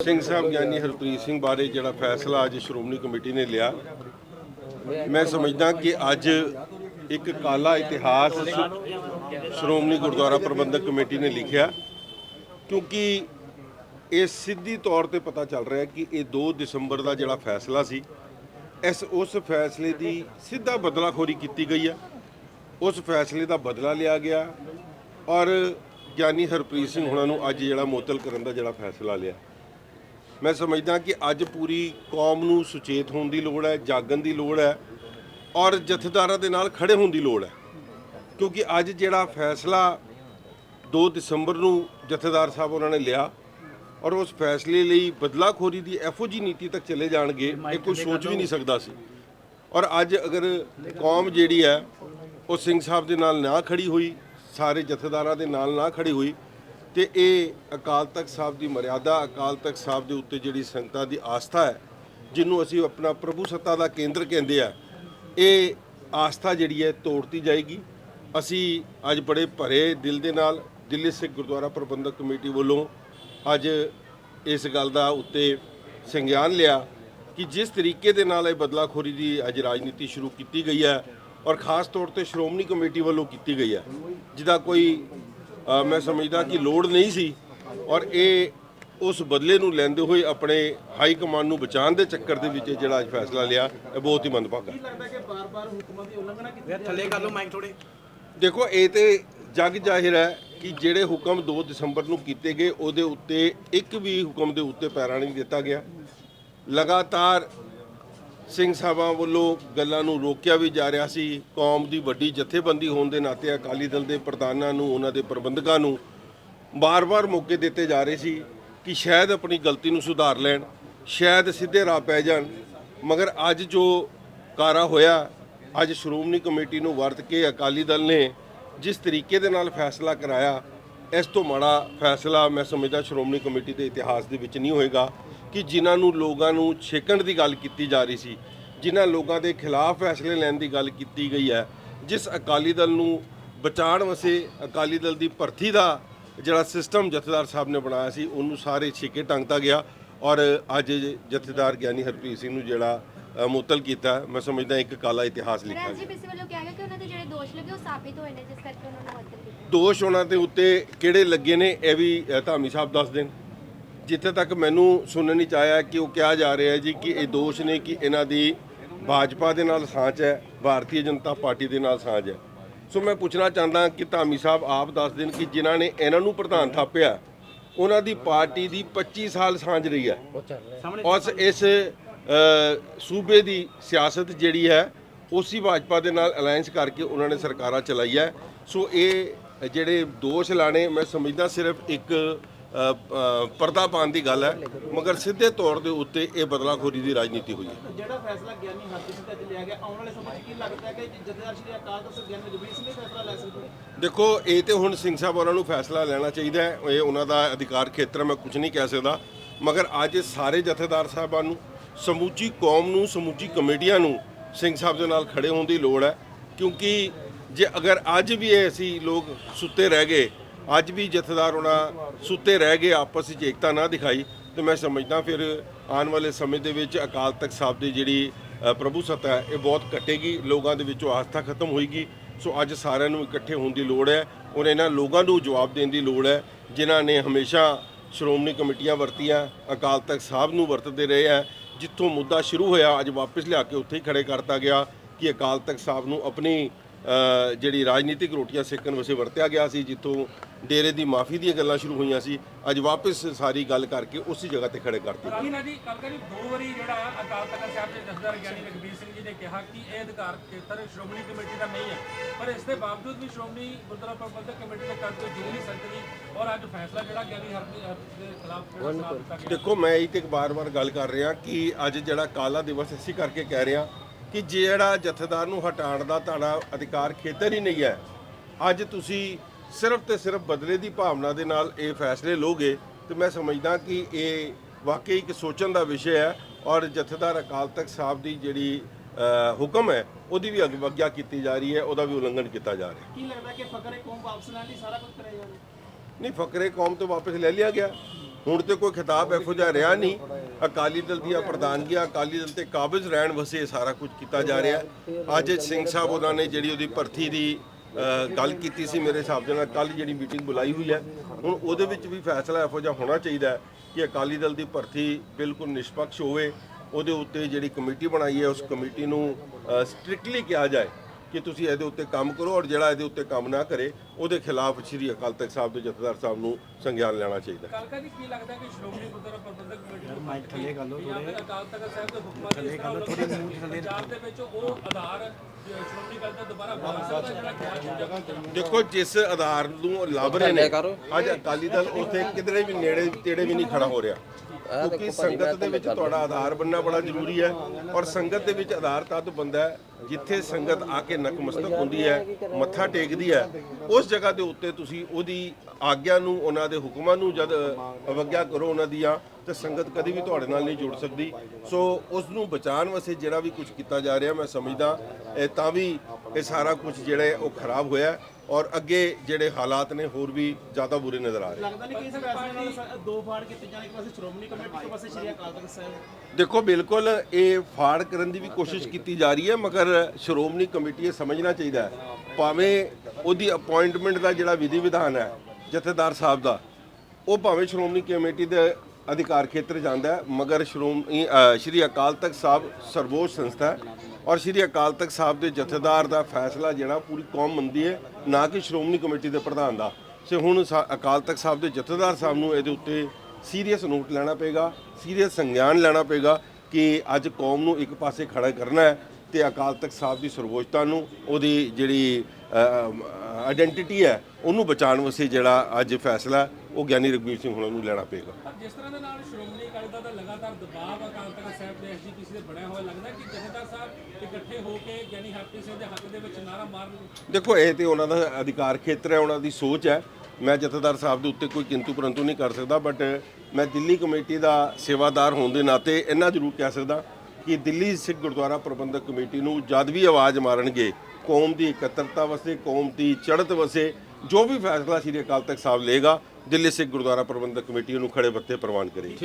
ਸਿੰਘ ਸਾਹਿਬ ਗਿਆਨੀ ਹਰਪ੍ਰੀਤ ਸਿੰਘ ਬਾਰੇ ਜਿਹੜਾ ਫੈਸਲਾ ਅੱਜ ਸ਼੍ਰੋਮਣੀ ਕਮੇਟੀ ਨੇ ਲਿਆ, ਮੈਂ ਸਮਝਦਾ ਕਿ ਅੱਜ ਇੱਕ ਕਾਲਾ ਇਤਿਹਾਸ ਸ਼੍ਰੋਮਣੀ ਗੁਰਦੁਆਰਾ ਪ੍ਰਬੰਧਕ ਕਮੇਟੀ ਨੇ ਲਿਖਿਆ, ਕਿਉਂਕਿ ਇਹ ਸਿੱਧੀ ਤੌਰ ਤੇ ਪਤਾ ਚੱਲ ਰਿਹਾ ਕਿ ਇਹ 2 ਦਸੰਬਰ ਦਾ ਜਿਹੜਾ ਫੈਸਲਾ ਸੀ, ਇਸ, ਉਸ ਫੈਸਲੇ ਦੀ ਸਿੱਧਾ ਬਦਲਾਖੋਰੀ ਕੀਤੀ ਗਈ ਹੈ ਉਸ ਫੈਸਲੇ ਦਾ ਬਦਲਾ ਲਿਆ ਗਿਆ ਔਰ ਗਿਆਨੀ ਹਰਪ੍ਰੀਤ ਸਿੰਘ ਹੁਣਾਂ ਨੂੰ ਅੱਜ ਜਿਹੜਾ ਮੁਅੱਤਲ ਕਰਨ ਦਾ ਜਿਹੜਾ ਫੈਸਲਾ ਲਿਆ। ਮੈਂ ਸਮਝਦਾ ਕਿ ਅੱਜ ਪੂਰੀ ਕੌਮ ਨੂੰ ਸੁਚੇਤ ਹੋਣ ਦੀ ਲੋੜ ਹੈ ਜਾਗਣ ਦੀ ਲੋੜ ਹੈ ਔਰ ਜਥੇਦਾਰਾਂ ਦੇ ਨਾਲ ਖੜੇ ਹੋਣ ਦੀ ਲੋੜ ਹੈ। ਕਿਉਂਕਿ ਅੱਜ ਜਿਹੜਾ ਫੈਸਲਾ 2 ਦਸੰਬਰ ਨੂੰ ਜਥੇਦਾਰ ਸਾਹਿਬ ਉਹਨਾਂ ਨੇ ਲਿਆ ਔਰ ਉਸ ਫੈਸਲੇ ਲਈ ਬਦਲਾਖੋਰੀ ਦੀ ਇਹੋ ਜੀ ਨੀਤੀ ਤੱਕ ਚਲੇ ਜਾਣਗੇ ਇਹ ਕੋਈ ਸੋਚ ਵੀ ਨਹੀਂ ਸਕਦਾ ਸੀ। ਔਰ ਅੱਜ ਅਗਰ ਕੌਮ ਜਿਹੜੀ ਹੈ ਉਹ ਸਿੰਘ ਸਾਹਿਬ ਦੇ ਨਾਲ ਨਾ ਖੜੀ ਹੋਈ ਸਾਰੇ ਜਥੇਦਾਰਾਂ ਦੇ ਨਾਲ ਨਾ ਖੜੀ ਹੋਈ ਤੇ ਇਹ ਅਕਾਲ ਤਖਤ ਸਾਹਿਬ ਦੀ ਮਰਿਆਦਾ, ਅਕਾਲ ਤਖਤ ਸਾਹਿਬ ਦੇ ਉੱਤੇ ਜਿਹੜੀ ਸੰਗਤਾਂ ਦੀ ਆਸਥਾ ਹੈ, ਜਿਹਨੂੰ ਅਸੀਂ ਆਪਣਾ ਪ੍ਰਭੂ ਸੱਤਾ ਦਾ ਕੇਂਦਰ ਕਹਿੰਦੇ ਆ, ਇਹ ਆਸਥਾ ਜਿਹੜੀ ਹੈ ਤੋੜਤੀ ਜਾਏਗੀ। ਅਸੀਂ ਅੱਜ ਬੜੇ ਭਰੇ ਦਿਲ ਦੇ ਨਾਲ ਦਿੱਲੀ ਸਿੱਖ ਗੁਰਦੁਆਰਾ ਪ੍ਰਬੰਧਕ ਕਮੇਟੀ ਵੱਲੋਂ ਅੱਜ ਇਸ ਗੱਲ ਦਾ ਉੱਤੇ ਸੰਗਿਆਨ ਲਿਆ ਕਿ ਜਿਸ ਤਰੀਕੇ ਦੇ ਨਾਲ ਇਹ ਬਦਲਾਖੋਰੀ ਦੀ ਅੱਜ ਰਾਜਨੀਤੀ ਸ਼ੁਰੂ ਕੀਤੀ ਗਈ ਹੈ ਔਰ ਖਾਸ ਤੌਰ ਤੇ ਸ਼੍ਰੋਮਣੀ ਕਮੇਟੀ ਵੱਲੋਂ ਕੀਤੀ ਗਈ ਹੈ, ਜਿਹਦਾ ਕੋਈ ਮੈਂ ਸਮਝਦਾ ਕਿ ਲੋੜ ਨਹੀਂ ਸੀ ਔਰ ਇਹ ਉਸ ਬਦਲੇ ਨੂੰ ਲੈਂਦੇ ਹੋਏ ਆਪਣੇ ਹਾਈ ਕਮਾਂਡ ਨੂੰ ਬਚਾਉਣ ਦੇ ਚੱਕਰ ਦੇ ਵਿੱਚ ਜਿਹੜਾ ਅੱਜ ਫੈਸਲਾ ਲਿਆ ਇਹ ਬਹੁਤ ਹੀ ਮੰਦਭਾਗਾ। ਹੈ ਲੱਗਦਾ ਕਿ ਬਾਰ-ਬਾਰ ਹੁਕਮਾਂ ਦੀ ਉਲੰਘਣਾ ਕੀਤੀ ਯਾਰ ਥੱਲੇ ਕਰ ਲਓ ਮਾਈਕ ਥੋੜੇ ਦੇਖੋ ਇਹ ਤੇ ਜਗ ਜ਼ਾਹਿਰ ਹੈ ਕਿ ਜਿਹੜੇ ਹੁਕਮ 2 ਦਸੰਬਰ ਨੂੰ ਕੀਤੇ ਗਏ ਉਹਦੇ ਉੱਤੇ ਇੱਕ ਵੀ ਹੁਕਮ ਦੇ ਉੱਤੇ ਪੈਰਾ ਨਹੀਂ ਦਿੱਤਾ ਗਿਆ। ਲਗਾਤਾਰ ਸਿੰਘ ਸਾਹਿਬਾਂ ਵੱਲੋਂ ਗੱਲਾਂ ਨੂੰ ਰੋਕਿਆ ਵੀ ਜਾ ਰਿਹਾ ਸੀ। ਕੌਮ ਦੀ ਵੱਡੀ ਜਥੇਬੰਦੀ ਹੋਣ ਦੇ ਨਾਤੇ ਅਕਾਲੀ ਦਲ ਦੇ ਪ੍ਰਧਾਨਾਂ ਨੂੰ, ਉਹਨਾਂ ਦੇ ਪ੍ਰਬੰਧਕਾਂ ਨੂੰ ਬਾਰ-ਬਾਰ ਮੌਕੇ ਦਿੱਤੇ ਜਾ ਰਹੇ ਸੀ ਕਿ ਸ਼ਾਇਦ ਆਪਣੀ ਗਲਤੀ ਨੂੰ ਸੁਧਾਰ ਲੈਣ, ਸ਼ਾਇਦ ਸਿੱਧੇ ਰਾਹ ਪੈ ਜਾਣ। ਮਗਰ ਅੱਜ ਜੋ ਕਾਰਾ ਹੋਇਆ, ਅੱਜ ਸ਼੍ਰੋਮਣੀ ਕਮੇਟੀ ਨੂੰ ਵਰਤ ਕੇ ਅਕਾਲੀ ਦਲ ਨੇ ਜਿਸ ਤਰੀਕੇ ਦੇ ਨਾਲ ਫੈਸਲਾ ਕਰਾਇਆ, ਇਸ ਤੋਂ ਮਾੜਾ ਫੈਸਲਾ ਮੈਂ ਸਮਝਦਾ ਸ਼੍ਰੋਮਣੀ ਕਮੇਟੀ ਦੇ ਇਤਿਹਾਸ ਦੇ ਵਿੱਚ ਨਹੀਂ ਹੋਏਗਾ। ਕਿ ਜਿਨ੍ਹਾਂ ਨੂੰ ਲੋਕਾਂ ਨੂੰ ਛੇਕਣ ਦੀ ਗੱਲ ਕੀਤੀ ਜਾ ਰਹੀ ਸੀ ਜਿਨ੍ਹਾਂ ਲੋਕਾਂ ਦੇ ਖਿਲਾਫ ਫੈਸਲੇ ਲੈਣ ਦੀ ਗੱਲ ਕੀਤੀ ਗਈ ਹੈ ਜਿਸ ਅਕਾਲੀ ਦਲ ਨੂੰ ਬਚਾਉਣ ਵਸੇ ਅਕਾਲੀ ਦਲ ਦੀ ਭਰਤੀ ਦਾ ਜਿਹੜਾ ਸਿਸਟਮ ਜਥੇਦਾਰ ਸਾਹਿਬ ਨੇ ਬਣਾਇਆ ਸੀ ਉਹਨੂੰ ਸਾਰੇ ਛੇਕੇ ਟੰਗਤਾ ਗਿਆ ਔਰ ਅੱਜ ਜਥੇਦਾਰ ਗਿਆਨੀ ਹਰਪ੍ਰੀਤ ਸਿੰਘ ਨੂੰ ਜਿਹੜਾ ਅ, ਮੁਅੱਤਲ ਕੀਤਾ। ਮੈਂ ਸਮਝਦਾ ਇੱਕ ਕਾਲਾ ਇਤਿਹਾਸ ਲਿਖਿਆ ਜੀ ਗਿਆ। ਪਿਛੇ ਵੱਲੋਂ ਕਿਹਾ ਗਿਆ ਕਿ ਉਹਨਾਂ ਦੇ ਜਿਹੜੇ ਦੋਸ਼ ਲੱਗੇ ਉਹ ਸਾਬਿਤ ਹੋਏ ਨੇ ਜਿਸ ਕਰਕੇ ਉਹਨਾਂ ਨੂੰ ਮੁਅੱਤਲ ਕੀਤਾ। ਦੋਸ਼ ਉਹਨਾਂ ਦੇ ਉੱਤੇ ਕਿਹੜੇ ਲੱਗੇ ਨੇ ਇਹ ਵੀ ਧਾਮੀ ਸਾਹਿਬ ਦੱਸ ਦੇਣ। ਜਿੱਥੇ ਤੱਕ ਮੈਨੂੰ ਸੁਣਨ ਵਿੱਚ ਆਇਆ ਕਿ ਉਹ ਕਿਹਾ ਜਾ ਰਿਹਾ ਹੈ ਜੀ ਕਿ ਇਹ ਦੋਸ਼ ਨੇ ਕਿ ਇਹਨਾਂ ਦੀ ਭਾਜਪਾ ਦੇ ਨਾਲ ਸਾਂਝ ਹੈ, ਭਾਰਤੀ ਜਨਤਾ ਪਾਰਟੀ ਦੇ ਨਾਲ ਸਾਂਝ ਹੈ। ਸੋ ਮੈਂ ਪੁੱਛਣਾ ਚਾਹੁੰਦਾ ਕਿ ਧਾਮੀ ਸਾਹਿਬ ਆਪ ਦੱਸ ਦੇਣ ਕਿ ਜਿਨ੍ਹਾਂ ਨੇ ਇਹਨਾਂ ਨੂੰ ਪ੍ਰਧਾਨ ਥਾਪਿਆ, ਉਹਨਾਂ ਦੀ ਪਾਰਟੀ ਦੀ 25 ਸਾਲ ਸਾਂਝ ਰਹੀ ਹੈ। ਉਸ ਇਸ ਸੂਬੇ ਦੀ ਸਿਆਸਤ ਜਿਹੜੀ ਹੈ, ਉਸੇ ਭਾਜਪਾ ਦੇ ਨਾਲ ਅਲਾਈਅੰਸ ਕਰਕੇ ਉਹਨਾਂ ਨੇ ਸਰਕਾਰਾਂ ਚਲਾਈ ਹੈ ਸੋ ਇਹ ਜਿਹੜੇ ਦੋਸ਼ ਲਾਣੇ, ਮੈਂ ਸਮਝਦਾ ਸਿਰਫ ਇੱਕ ਪਰਦਾ ਪਾਉਣ ਦੀ ਗੱਲ ਹੈ ਮਗਰ ਸਿੱਧੇ ਤੌਰ ਦੇ ਉੱਤੇ ਇਹ ਬਦਲਾਖੋਰੀ ਦੀ ਰਾਜਨੀਤੀ ਹੋਈ ਹੈ। ਜਿਹੜਾ ਫੈਸਲਾ ਗਿਆਨੀ ਸਿੰਘ ਤੇ ਲਿਆ ਗਿਆ ਆਉਣ ਵਾਲੇ ਸਮੇਂ 'ਚ ਕੀ ਲੱਗਦਾ ਹੈ ਕਿ ਜਥੇਦਾਰ ਸ਼੍ਰੀ ਅਕਾਲ ਤਖਤ ਗਿਆਨੀ ਰਘਬੀਰ ਸਿੰਘ ਫੈਸਲਾ ਲੈ ਸਕਦੇ? ਦੇਖੋ ਇਹ ਤੇ ਹੁਣ ਸਿੰਘ ਸਾਹਿਬ ਉਹਨਾਂ ਨੂੰ ਫੈਸਲਾ ਲੈਣਾ ਚਾਹੀਦਾ ਹੈ ਇਹ ਉਹਨਾਂ ਦਾ ਅਧਿਕਾਰ ਖੇਤਰ ਮੈਂ ਕੁਝ ਨਹੀਂ ਕਹਿ ਸਕਦਾ। ਮਗਰ ਅੱਜ ਸਾਰੇ ਜਥੇਦਾਰ ਸਾਹਿਬਾਨ ਨੂੰ ਸਮੁੱਚੀ ਕੌਮ ਨੂੰ ਸਮੁੱਚੀ ਕਮੇਟੀਆਂ ਨੂੰ ਸਿੰਘ ਸਾਹਿਬ ਦੇ ਨਾਲ ਖੜੇ ਹੋਣ ਦੀ ਲੋੜ ਹੈ ਕਿਉਂਕਿ ਜੇ ਅਗਰ ਅੱਜ ਵੀ ਇਹ ਅਸੀਂ ਲੋਕ ਸੁੱਤੇ ਰਹਿ ਗਏ ਅੱਜ ਵੀ ਜਥੇਦਾਰ ਉਹਨਾਂ ਸੁੱਤੇ ਰਹਿ ਗਏ, ਆਪਸ ਵਿੱਚ ਏਕਤਾ ਨਾ ਦਿਖਾਈ ਤੇ ਮੈਂ ਸਮਝਦਾ ਫਿਰ ਆਉਣ ਵਾਲੇ ਸਮੇਂ ਦੇ ਵਿੱਚ ਅਕਾਲ ਤਖਤ ਸਾਹਿਬ ਦੀ ਜਿਹੜੀ ਪ੍ਰਭੂ ਸੱਤਾ ਹੈ, ਇਹ ਬਹੁਤ ਘਟੇਗੀ, ਲੋਕਾਂ ਦੇ ਵਿੱਚੋਂ ਆਸਥਾ ਖਤਮ ਹੋਏਗੀ। ਸੋ ਅੱਜ ਸਾਰਿਆਂ ਨੂੰ ਇਕੱਠੇ ਹੋਣ ਦੀ ਲੋੜ ਹੈ ਔਰ ਇਹਨਾਂ ਲੋਕਾਂ ਨੂੰ ਜਵਾਬ ਦੇਣ ਦੀ ਲੋੜ ਹੈ, ਜਿਨ੍ਹਾਂ ਨੇ ਹਮੇਸ਼ਾ ਸ਼੍ਰੋਮਣੀ ਕਮੇਟੀਆਂ ਵਰਤੀਆਂ, ਅਕਾਲ ਤਖਤ ਸਾਹਿਬ ਨੂੰ ਵਰਤਦੇ ਰਹੇ ਹੈ। ਜਿੱਥੋਂ ਮੁੱਦਾ ਸ਼ੁਰੂ ਹੋਇਆ, ਅੱਜ ਵਾਪਸ ਲਿਆ ਕੇ ਉੱਥੇ ਹੀ ਖੜੇ ਕਰਤਾ ਗਿਆ ਕਿ ਅਕਾਲ ਤਖਤ ਸਾਹਿਬ ਨੂੰ ਆਪਣੀ ਜਿਹੜੀ ਰਾਜਨੀਤਿਕ ਰੋਟੀਆਂ ਸੇਕਣ ਵਸੇ ਵਰਤਿਆ ਗਿਆ ਸੀ, ਜਿੱਥੋਂ ਡੇਰੇ ਦੀ ਮਾਫੀ ਦੀਆਂ ਗੱਲਾਂ ਸ਼ੁਰੂ ਹੋਈਆਂ ਸੀ। ਅੱਜ ਵਾਪਸ ਸਾਰੀ ਗੱਲ ਕਰਕੇ ਉਸੇ ਜਗ੍ਹਾ ਤੇ ਖੜੇ ਕਰਤੀ। ਕਾਲੀ ਨਾ ਜੀ ਕਾਲਕਾ ਜੀ ਦੋ ਵਾਰੀ ਜਿਹੜਾ ਅਕਾਲ ਤਖਤ ਸਾਹਿਬ ਦੇ ਜਥੇਦਾਰ ਗਿਆਨੀ ਰਘਬੀਰ ਸਿੰਘ ਜੀ ਨੇ ਕਿਹਾ ਕਿ ਇਹ ਅਧਿਕਾਰ ਖੇਤਰ ਸ਼੍ਰੋਮਣੀ ਕਮੇਟੀ ਦਾ ਨਹੀਂ ਹੈ। ਪਰ ਇਸ ਦੇ ਬਾਵਜੂਦ ਵੀ ਸ਼੍ਰੋਮਣੀ ਗੁਰਦੁਆਰਾ ਪ੍ਰਬੰਧਕ ਕਮੇਟੀ ਦੇ ਕਰ ਕੋਈ ਜੁੜ ਨਹੀਂ ਸਕਦੀ ਔਰ ਅੱਜ ਫੈਸਲਾ ਜਿਹੜਾ ਗਿਆਨੀ ਹਰਪ੍ਰੀਤ ਦੇ ਖਿਲਾਫ ਦੇਖੋ ਮੈਂ ਇਹ ਤੇ ਇੱਕ ਵਾਰ-ਵਾਰ ਗੱਲ ਕਰ ਰਿਹਾ ਕਿ ਅੱਜ ਜਿਹੜਾ ਕਾਲਾ ਦਿਵਸ ਅਸੀਂ ਕਰਕੇ ਕਹਿ ਰਿਹਾ ਕਿ ਜਿਹੜਾ ਜਥੇਦਾਰ ਨੂੰ ਹਟਾਉਣ ਦਾ ਤੁਹਾਡਾ ਅਧਿਕਾਰ ਖੇਤਰ ਹੀ ਨਹੀਂ ਹੈ। ਅੱਜ ਤੁਸੀਂ ਸਿਰਫ ਤੇ ਸਿਰਫ ਬਦਲੇ ਦੀ ਭਾਵਨਾ ਦੇ ਨਾਲ ਇਹ ਫੈਸਲੇ ਲੋਗੇ ਤੇ ਮੈਂ ਸਮਝਦਾ ਕਿ ਇਹ ਵਾਕਈ ਇੱਕ ਸੋਚਣ ਦਾ ਵਿਸ਼ਾ ਹੈ ਔਰ ਜਥੇਦਾਰ ਅਕਾਲ ਤਖਤ ਸਾਹਿਬ ਦੀ ਜਿਹੜੀ ਹੁਕਮ ਹੈ ਉਹਦੀ ਵੀ ਅਗਵੱਗਿਆ ਕੀਤੀ ਜਾ ਰਹੀ ਹੈ ਉਹਦਾ ਵੀ ਉਲੰਘਣ ਕੀਤਾ ਜਾ ਰਿਹਾ ਹੈ। ਕੀ ਲੱਗਦਾ ਕਿ ਫਕਰੇ ਕੌਮ ਵਾਪਸ ਲੈਣ ਲਈ ਸਾਰਾ ਕੁਝ ਕਰਿਆ ਜਾਵੇ ਨਹੀਂ ਫਕਰੇ ਕੌਮ ਤੋਂ ਵਾਪਸ ਲੈ ਲਿਆ ਗਿਆ। ਹੁਣ ਤੇ ਕੋਈ ਖਿਤਾਬ ਇਹੋ ਜਿਹਾ ਰਿਹਾ ਨਹੀਂ। ਅਕਾਲੀ ਦਲ ਦੀਆਂ ਪ੍ਰਧਾਨਗੀਆਂ ਅਕਾਲੀ ਦਲ ਤੇ ਕਾਬਜ਼ ਰਹਿਣ ਵਸੇ ਸਾਰਾ ਕੁਝ ਕੀਤਾ ਜਾ ਰਿਹਾ। ਅੱਜ ਸਿੰਘ ਸਾਹਿਬ ਉਹਨਾਂ ਨੇ ਜਿਹੜੀ ਉਹਦੀ ਭਰਤੀ ਦੀ ਗੱਲ ਕੀਤੀ ਸੀ ਮੇਰੇ ਹਿਸਾਬ ਦੇ ਨਾਲ ਕੱਲ ਜਿਹੜੀ ਮੀਟਿੰਗ ਬੁਲਾਈ ਹੋਈ ਹੈ। ਹੁਣ ਉਹਦੇ ਵਿੱਚ ਵੀ ਫੈਸਲਾ ਇਹੋ ਜਿਹਾ ਹੋਣਾ ਚਾਹੀਦਾ ਹੈ ਕਿ ਅਕਾਲੀ ਦਲ ਦੀ ਭਰਤੀ ਬਿਲਕੁਲ ਨਿਸ਼ਪਕਸ਼ ਹੋਵੇ। ਉਹਦੇ ਉੱਤੇ ਜਿਹੜੀ ਕਮੇਟੀ ਬਣਾਈ ਹੈ, ਉਸ ਕਮੇਟੀ ਨੂੰ ਸਟ੍ਰਿਕਟਲੀ ਕਿਹਾ ਜਾਏ। ਕਿ ਤੁਸੀਂ ਇਹਦੇ ਉੱਤੇ ਕੰਮ ਕਰੋ ਔਰ ਜਿਹੜਾ ਇਹਦੇ ਉੱਤੇ ਕੰਮ ਨਾ ਕਰੇ ਉਹਦੇ ਖਿਲਾਫ ਸ੍ਰੀ ਅਕਾਲ ਤਖਤ ਸਾਹਿਬ ਦੇ ਜਥੇਦਾਰ ਸਾਹਿਬ ਨੂੰ ਸੰਗਿਆਨ ਲੈਣਾ ਚਾਹੀਦਾ। ਹੈ। ਕਾਲਕਾ ਜੀ ਕੀ ਲੱਗਦਾ ਕਿ ਸ਼੍ਰੋਮਣੀ ਗੁਰਦੁਆਰਾ ਪ੍ਰਬੰਧਕ ਕਮੇਟੀ ਨੂੰ ਮਾਈਕ ਥੱਲੇ ਕਰ ਲਓ ਥੋੜੇ ਅਕਾਲ ਤਖਤ ਸਾਹਿਬ ਦੇ ਹੁਕਮਾਂ ਦੀ ਇਸ ਤਰ੍ਹਾਂ ਥੋੜੇ ਮੂੰਹ ਥੱਲੇ। ਪੰਜਾਬ ਦੇ ਵਿੱਚ ਉਹ ਆਧਾਰ ਜੋ ਸ਼੍ਰੋਮਣੀ ਅਕਾਲੀ ਦਲ ਦੁਬਾਰਾ ਬਣਾ ਸਕਦਾ ਜਿਹੜਾ ਖਿਆਲ ਚੁੱਕਿਆ ਦੇਖੋ ਜਿਸ ਆਧਾਰ ਨੂੰ ਲੱਭ ਰਹੇ ਨੇ ਅੱਜ ਅਕਾਲੀ ਦਲ ਉੱਥੇ ਕਿਧਰੇ ਵੀ ਨੇੜੇ ਤੇੜੇ ਵੀ ਨਹੀਂ ਖੜਾ ਹੋ ਰਿਹਾ। ਕਿਉਂਕਿ ਸੰਗਤ ਦੇ ਵਿੱਚ ਤੁਹਾਡਾ ਆਧਾਰ ਬੰਨਣਾ ਬੜਾ ਜ਼ਰੂਰੀ ਹੈ ਔਰ ਸੰਗਤ ਦੇ ਵਿੱਚ ਆਧਾਰ ਤਦ ਬੰਦਾ ਹੈ ਜਿੱਥੇ ਸੰਗਤ ਆ ਕੇ ਨਕਮਸਤਕ ਹੁੰਦੀ ਹੈ ਮੱਥਾ ਟੇਕਦੀ ਹੈ ਉਸ ਜਗ੍ਹਾ ਦੇ ਉੱਤੇ ਤੁਸੀਂ ਉਹਦੀ ਆਗਿਆ ਨੂੰ ਉਹਨਾਂ ਦੇ ਹੁਕਮਾਂ ਨੂੰ ਜਦ ਅਵਗਿਆ ਕਰੋ ਉਹਨਾਂ ਦੀਆਂ ਤੇ ਸੰਗਤ ਕਦੀ ਵੀ ਤੁਹਾਡੇ ਨਾਲ ਨਹੀਂ ਜੁੜ ਸਕਦੀ। ਸੋ ਉਸ ਨੂੰ ਬਚਾਉਣ ਵਾਸਤੇ ਜਿਹੜਾ ਵੀ ਕੁਝ ਕੀਤਾ ਜਾ ਰਿਹਾ ਮੈਂ ਸਮਝਦਾ ਤਾਂ ਵੀ ਇਹ ਸਾਰਾ ਕੁਝ ਜਿਹੜਾ ਉਹ ਖਰਾਬ ਹੋਇਆ ਔਰ ਅੱਗੇ ਜਿਹੜੇ ਹਾਲਾਤ ਨੇ ਹੋਰ ਵੀ ਜ਼ਿਆਦਾ ਬੁਰੇ ਨਜ਼ਰ ਆ ਰਹੇ ਲੱਗਦਾ ਨਹੀਂ ਕਿ ਇਸ ਫੈਸਲੇ ਨਾਲ ਸ- ਦੋ ਫਾੜ ਕੀਤੇ ਜਾਣ ਇੱਕ ਪਾਸੇ ਸ਼੍ਰੋਮਣੀ ਕਮੇਟੀ ਇੱਕ ਪਾਸੇ ਸ਼੍ਰੀ ਅਕਾਲ ਤਖਤ ਸਾਹਿਬ। ਦੇਖੋ ਬਿਲਕੁਲ ਇਹ ਫਾੜ ਕਰਨ ਦੀ ਵੀ ਕੋਸ਼ਿਸ਼ ਕੀਤੀ ਜਾ ਰਹੀ ਹੈ ਮਗਰ ਸ਼੍ਰੋਮਣੀ ਕਮੇਟੀ ਇਹ ਸਮਝਣਾ ਚਾਹੀਦਾ ਹੈ। ਭਾਵੇਂ ਉਹਦੀ ਅਪਾਇੰਟਮੈਂਟ ਦਾ ਜਿਹੜਾ ਵਿਧੀ ਵਿਧਾਨ ਹੈ ਜਥੇਦਾਰ ਸਾਹਿਬ ਦਾ ਉਹ ਭਾਵੇਂ ਸ਼੍ਰੋਮਣੀ ਕਮੇਟੀ ਦੇ ਅਧਿਕਾਰ ਖੇਤਰ ਜਾਂਦਾ ਹੈ, ਮਗਰ ਸ਼੍ਰੋਮਣੀ ਸ਼੍ਰੀ ਅਕਾਲ ਤਖਤ ਸਾਹਿਬ ਸਰਵੋਚ ਸੰਸਥਾ ਹੈ ਔਰ ਸ਼੍ਰੀ ਅਕਾਲ ਤਖਤ ਸਾਹਿਬ ਦੇ ਜਥੇਦਾਰ ਦਾ ਫੈਸਲਾ ਜਿਹੜਾ ਪੂਰੀ ਕੌਮ ਮੰਨਦੀ ਹੈ, ਨਾ ਕਿ ਸ਼੍ਰੋਮਣੀ ਕਮੇਟੀ ਦੇ ਪ੍ਰਧਾਨ ਦਾ। ਸੋ ਹੁਣ ਸਾ- ਅਕਾਲ ਤਖਤ ਸਾਹਿਬ ਦੇ ਜਥੇਦਾਰ ਸਾਹਿਬ ਨੂੰ ਇਹਦੇ ਉੱਤੇ ਸੀਰੀਅਸ ਨੋਟ ਲੈਣਾ ਪਏਗਾ ਸੀਰੀਅਸ ਸੰਗਿਆਨ ਲੈਣਾ ਪਏਗਾ ਕਿ ਅੱਜ ਕੌਮ ਨੂੰ ਇੱਕ ਪਾਸੇ ਖੜਾ ਕਰਨਾ ਹੈ ਤੇ ਅਕਾਲ ਤਖਤ ਸਾਹਿਬ ਦੀ ਸਰਵੋਚਤਾ ਨੂੰ, ਉਹਦੀ ਜਿਹੜੀ ਆਇਡੈਂਟੀਟੀ ਹੈ, ਉਹਨੂੰ ਬਚਾਉਣ ਵਾਸਤੇ ਜਿਹੜਾ ਅੱਜ ਫੈਸਲਾ ਉਹ ਗਿਆਨੀ ਰਘਬੀਰ ਸਿੰਘ ਹੁਣਾਂ ਨੂੰ ਲੈਣਾ ਪਏਗਾ। ਜਿਸ ਤਰ੍ਹਾਂ ਦੇ ਨਾਲ ਸ਼੍ਰੋਮਣੀ ਅਕਾਲੀ ਦਲ ਦਾ ਲਗਾਤਾਰ ਦਬਾਅ ਅਕਾਲ ਤਖਤ ਸਾਹਿਬ ਦੇ ਐਸਜੀਪੀਸੀ ਦੇ ਬਣਿਆ ਹੋਇਆ ਲੱਗਦਾ ਕਿ ਜਥੇਦਾਰ ਸਾਹਿਬ ਇਕੱਠੇ ਹੋ ਕੇ ਗਿਆਨੀ ਹਰਪ੍ਰੀਤ ਸਿੰਘ ਦੇ ਹੱਕ ਦੇ ਵਿੱਚ ਨਾਰਾ ਮਾਰਨ ਦੇਖੋ ਇਹ ਤੇ ਉਹਨਾਂ ਦਾ ਅਧਿਕਾਰ ਖੇਤਰ ਹੈ ਉਹਨਾਂ ਦੀ ਸੋਚ ਹੈ। ਮੈਂ ਜਥੇਦਾਰ ਸਾਹਿਬ ਦੇ ਉੱਤੇ ਕੋਈ ਕਿੰਤੂ ਪਰੰਤੂ ਨਹੀਂ ਕਰ ਸਕਦਾ ਬਟ ਮੈਂ ਦਿੱਲੀ ਕਮੇਟੀ ਦਾ ਸੇਵਾਦਾਰ ਹੋਣ ਦੇ ਨਾਤੇ ਇੰਨਾ ਜ਼ਰੂਰ ਕਹਿ ਸਕਦਾ ਕਿ ਦਿੱਲੀ ਸਿੱਖ ਗੁਰਦੁਆਰਾ ਪ੍ਰਬੰਧਕ ਕਮੇਟੀ ਨੂੰ ਜਦ ਵੀ ਆਵਾਜ਼ ਮਾਰਨਗੇ ਕੌਮ ਦੀ ਇਕੱਤਰਤਾ ਵਾਸਤੇ ਕੌਮ ਦੀ ਚੜ੍ਹਤ ਵਾਸਤੇ ਜੋ ਵੀ ਫੈਸਲਾ ਸ੍ਰੀ ਅਕਾਲ ਤਖਤ ਸਾਹਿਬ ਲਏਗਾ ਦਿੱਲੀ ਸਿੱਖ ਗੁਰਦੁਆਰਾ ਪ੍ਰਬੰਧਕ ਕਮੇਟੀ ਉਹਨੂੰ ਖੜੇ ਬੱਤੇ ਪ੍ਰਵਾਨ ਕਰੇਗੀ